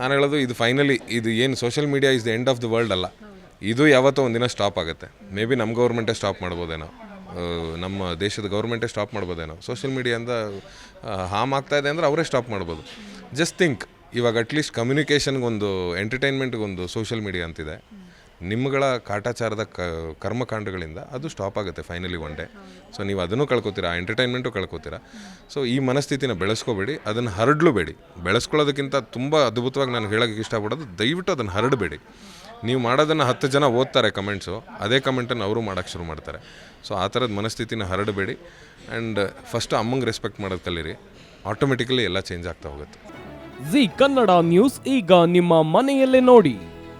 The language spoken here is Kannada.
ನಾನು ಹೇಳೋದು ಇದು ಫೈನಲಿ ಇದು ಏನು social media is the end of the world ಅಲ್ಲ. ಇದು ಯಾವತ್ತೋ ಒಂದಿನ ಸ್ಟಾಪ್ ಆಗುತ್ತೆ. ಮೇ ಬಿ ನಮ್ಮ ಗೌರ್ಮೆಂಟೇ ಸ್ಟಾಪ್ ಮಾಡ್ಬೋದೇನೋ. ನಮ್ಮ ದೇಶದ ಗೌರ್ಮೆಂಟೇ ಸ್ಟಾಪ್ ಮಾಡ್ಬೋದೇನೋ. ಸೋಷಿಯಲ್ ಮೀಡಿಯಾಯಿಂದ ಹಾಮ್ ಆಗ್ತಾ ಇದೆ ಅಂದರೆ ಅವರೇ ಸ್ಟಾಪ್ ಮಾಡ್ಬೋದು. ಜಸ್ಟ್ ಥಿಂಕ್ ಇವಾಗ ಅಟ್ಲೀಸ್ಟ್ ಕಮ್ಯುನಿಕೇಷನ್ಗೊಂದು ಎಂಟರ್ಟೈನ್ಮೆಂಟ್ಗೊಂದು ಸೋಷಿಯಲ್ ಮೀಡಿಯಾ ಅಂತಿದೆ. ನಿಮ್ಮಗಳ ಕಾಟಾಚಾರದ ಕ, ಕರ್ಮಕಾಂಡಗಳಿಂದ ಅದು ಸ್ಟಾಪ್ ಆಗುತ್ತೆ ಫೈನಲಿ ಒನ್ ಡೇ ಸೊ ನೀವು ಅದನ್ನು ಕಳ್ಕೊತೀರಾ ಎಂಟರ್ಟೈನ್ಮೆಂಟು ಕಳ್ಕೊತೀರಾ. ಸೊ ಈ ಮನಸ್ಥಿತಿನ ಬೆಳೆಸ್ಕೋಬೇಡಿ, ಅದನ್ನು ಹರಡಲೂಬೇಡಿ ಬೆಳೆಸ್ಕೊಳ್ಳೋದಕ್ಕಿಂತ ತುಂಬ ಅದ್ಭುತವಾಗಿ ನಾನು ಹೇಳೋಕ್ಕೆ ಇಷ್ಟಪಡೋದು, ದಯವಿಟ್ಟು ಅದನ್ನು ಹರಡಬೇಡಿ. ನೀವು ಮಾಡೋದನ್ನು ಹತ್ತು ಜನ ಓದ್ತಾರೆ ಕಮೆಂಟ್ಸು ಅದೇ ಕಮೆಂಟನ್ನು ಅವರು ಮಾಡೋಕ್ಕೆ ಶುರು ಮಾಡ್ತಾರೆ. ಸೊ ಆ ಥರದ ಮನಸ್ಥಿತಿನ ಹರಡಬೇಡಿ. ಆ್ಯಂಡ್ ಫಸ್ಟ್ ಅಮ್ಮಂಗೆ ರೆಸ್ಪೆಕ್ಟ್ ಮಾಡೋದು ಕಲೀರಿ. ಆಟೋಮೆಟಿಕಲಿ ಎಲ್ಲ ಚೇಂಜ್ ಆಗ್ತಾ ಹೋಗುತ್ತೆ. ಜಿ ಕನ್ನಡ ನ್ಯೂಸ್ ಈಗ ನಿಮ್ಮ ಮನೆಯಲ್ಲೇ ನೋಡಿ.